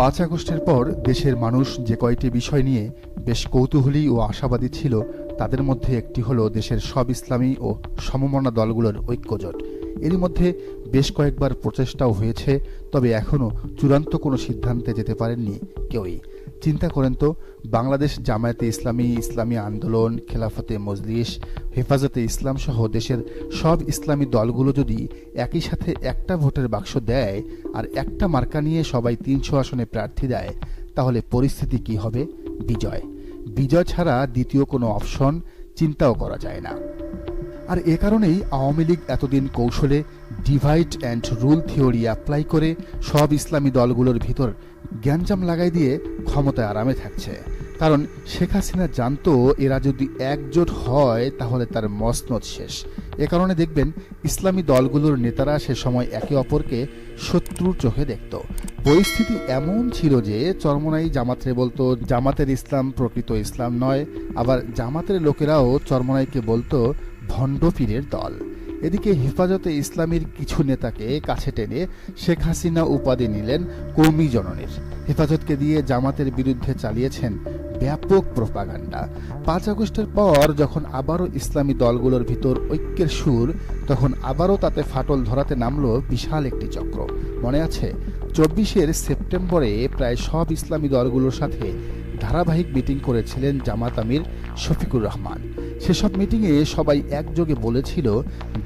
পাঁচ আগস্টের পর দেশের মানুষ যে কয়টি বিষয় নিয়ে বেশ কৌতূহলী ও আশাবাদী ছিল, তাদের মধ্যে একটি হলো দেশের সব ইসলামী ও সমমনা দলগুলোর ঐক্যজোট। এরই মধ্যে বেশ কয়েকবার প্রচেষ্টাও হয়েছে, তবে এখনও চূড়ান্ত কোনো সিদ্ধান্তে যেতে পারেননি কেউই। চিন্তা করেন তো, বাংলাদেশ জামায়াতে ইসলামী ইসলামী আন্দোলন, খেলাফতে মজলিস, হেফাজতে ইসলাম সহ দেশের সব ইসলামী দলগুলো যদি একই সাথে একটা ভোটের বাক্স দেয় আর একটা মার্কা নিয়ে সবাই তিনশো আসনে প্রার্থী দেয়, তাহলে পরিস্থিতি কি হবে? বিজয়। বিজয় ছাড়া দ্বিতীয় কোনো অপশন চিন্তাও করা যায় না। আর এ কারণেই আওয়ামী লীগ এতদিন কৌশলে divide and rule theory apply করে সব ইসলামী দলগুলোর ভিতর জ্ঞানজাম লাগাই দিয়ে ক্ষমতায় আরামে থাকছে। কারণ শেখ হাসিনা জানতো এরা যদি একজোট হয় তাহলে তার মসনদ শেষ। এ কারণে দেখবেন ইসলামী দলগুলোর নেতারা সে সময় একে অপরকে শত্রুর চোখে দেখত। পরিস্থিতি এমন ছিল যে চরমনাই জামাতরে বলতো, জামাতের ইসলাম প্রকৃত ইসলাম নয়। আবার জামাতের লোকেরাও চরমনাইকে বলতো ভণ্ড পীরের দল। এদিকে হেফাজতে ইসলামীর কিছু নেতাকে কাছে টেনে শেখ হাসিনা উপাধি নিলেন কৌমি জননীর। হেফাজতকে দিয়ে জামাতের বিরুদ্ধে চালিয়েছেন ব্যাপক প্রপাগান্ডা। পাঁচ আগস্টের পর যখন আবারও ইসলামী দলগুলোর ভিতর ঐক্যের সুর, তখন আবারও তাতে ফাটল ধরাতে নামল বিশাল একটি চক্র। মনে আছে, চব্বিশের সেপ্টেম্বরে প্রায় সব ইসলামী দলগুলোর সাথে ধারাবাহিক মিটিং করেছিলেন জামাত আমির শফিকুর রহমান। সেসব মিটিংয়ে সবাই একযোগে বলেছিল,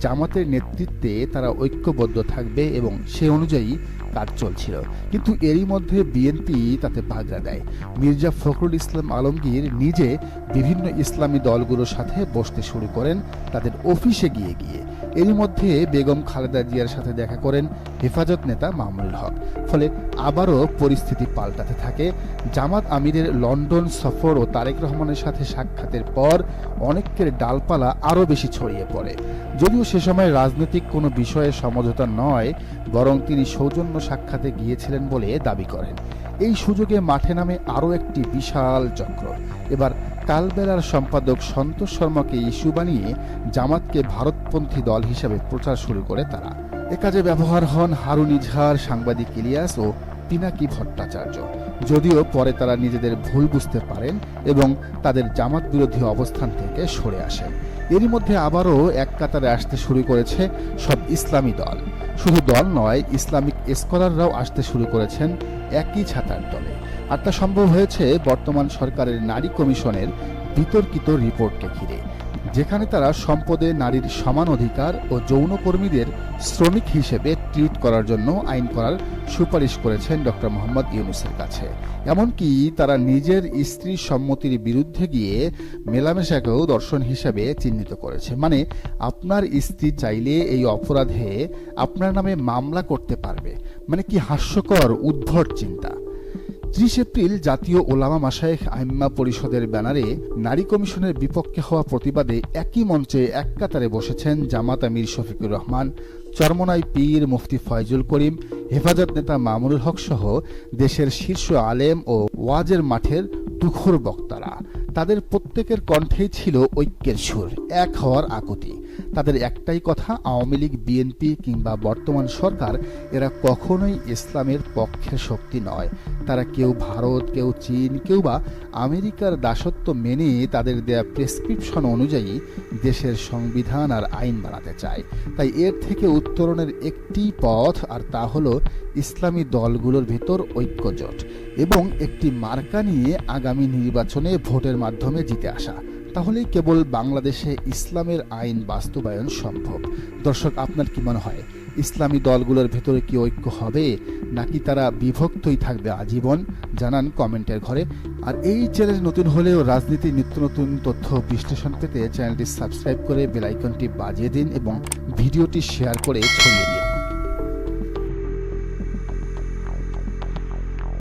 জামাতের নেতৃত্বে তারা ঐক্যবদ্ধ থাকবে এবং সে অনুযায়ী কাজ চলছিল। কিন্তু এরই মধ্যে বিএনপি তাতে বাগড়া দেয়। মির্জা ফখরুল ইসলাম আলমগীর নিজে বিভিন্ন ইসলামী দলগুলোর সাথে বসতে শুরু করেন, তাদের অফিসে গিয়ে গিয়ে। এরই মধ্যে বেগম খালেদা জিয়ার সাথে দেখা করেন হেফাজত নেতা মামুনুল হক। ফলে আবারও পরিস্থিতি পাল্টাতে থাকে। জামাত আমিরের লন্ডন সফর ও তারেক রহমানের সাথে সাক্ষাতের পর অনেকের ডালপালা আরও বেশি ছড়িয়ে পড়ে। যদিও সে সময় রাজনৈতিক কোনো বিষয়ে সমঝোতা নয়, বরং তিনি সৌজন্য সাক্ষাতে গিয়েছিলেন বলে দাবি করেন। এই সুযোগে মাঠে নামে আরও একটি বিশাল চক্র। এবার কালবেলার সম্পাদক সন্তোষ শর্মাকে ইস্যু বানিয়ে জামাতকে ভারতপন্থী দল হিসেবে প্রচার শুরু করে তারা। এ কাজে ব্যবহার হন হারুন ইজহার, সাংবাদিক ইলিয়াস ও পিনাকি ভট্টাচার্য। যদিও পরে তারা নিজেদের ভুল বুঝতে পারেন এবং তাদের জামাত বিরোধী অবস্থান থেকে সরে আসেন। এরই মধ্যে আবারও এক কাতারে আসতে শুরু করেছে সব ইসলামী দল। শুধু দল নয়, ইসলামিক স্কলাররাও আসতে শুরু করেছেন একই ছাতার দলে আর তা সম্ভব হয়েছে বর্তমান সরকারের নারী কমিশনের বিতর্কিত রিপোর্টকে ঘিরে, যেখানে তারা সম্পদে নারীর সমান অধিকার ও যৌনকর্মীদের শ্রমিক হিসেবে ট্রিট করার জন্য আইন করার সুপারিশ করেছেন ডক্টর মোহাম্মদ ইউনুসের কাছে। এমনকি তারা নিজের স্ত্রীর সম্মতির বিরুদ্ধে গিয়ে মেলামেশাকেও দর্শন হিসেবে চিহ্নিত করেছে। মানে আপনার স্ত্রী চাইলে এই অপরাধে আপনার নামে মামলা করতে পারবে। মানে কি হাস্যকর, উদ্ভট চিন্তা। ত্রিশ এপ্রিল জাতীয় ওলামা মাসায়েখ আইম্মা পরিষদের ব্যানারে নারী কমিশনের বিপক্ষে হওয়া প্রতিবাদে একই মঞ্চে এক কাতারে বসেছেন জামাত আমির শফিকুর রহমান, চরমনাই পীর মুফতি ফয়জুল করিম, হেফাজত নেতা মামুনুল হক সহ দেশের শীর্ষ আলেম ও ওয়াজের মাঠের তুখর বক্তারা। তাদের প্রত্যেকের কণ্ঠেই ছিল ঐক্যের সুর, এক হওয়ার আকুতি। তাদের একটাই কথা, আওয়ামী লীগ বিএনপি কিংবা বর্তমান সরকার, এরা কখনোই ইসলামের পক্ষের শক্তি নয়। তারা কেউ ভারত, কেউ চীন, কেউ বা আমেরিকার দাসত্ব মেনে তাদের দেয়া প্রেসক্রিপশন অনুযায়ী দেশের সংবিধান আর আইন বানাতে চায়। তাই এর থেকে উত্তরণের একটি পথ, আর তা হলো ইসলামী দলগুলোর ভেতর ঐক্যজোট এবং একটি মার্কা নিয়ে আগামী নির্বাচনে ভোটের মাধ্যমে জিতে আসা। তাহলেই কেবল বাংলাদেশে ইসলামের আইন বাস্তবায়ন সম্ভব। দর্শক, আপনার কি মনে হয়, ইসলামী দলগুলোর ভেতরে কি ঐক্য হবে, নাকি তারা বিভক্তই থাকবে আজীবন? জানান কমেন্টের ঘরে। আর এই চ্যানেল নতুন হলেও রাজনীতির নিত্য নতুন তথ্য বিশ্লেষণ পেতে চ্যানেলটি সাবস্ক্রাইব করে বেলাইকনটি বাজিয়ে দিন এবং ভিডিওটি শেয়ার করে ছড়িয়ে দিন।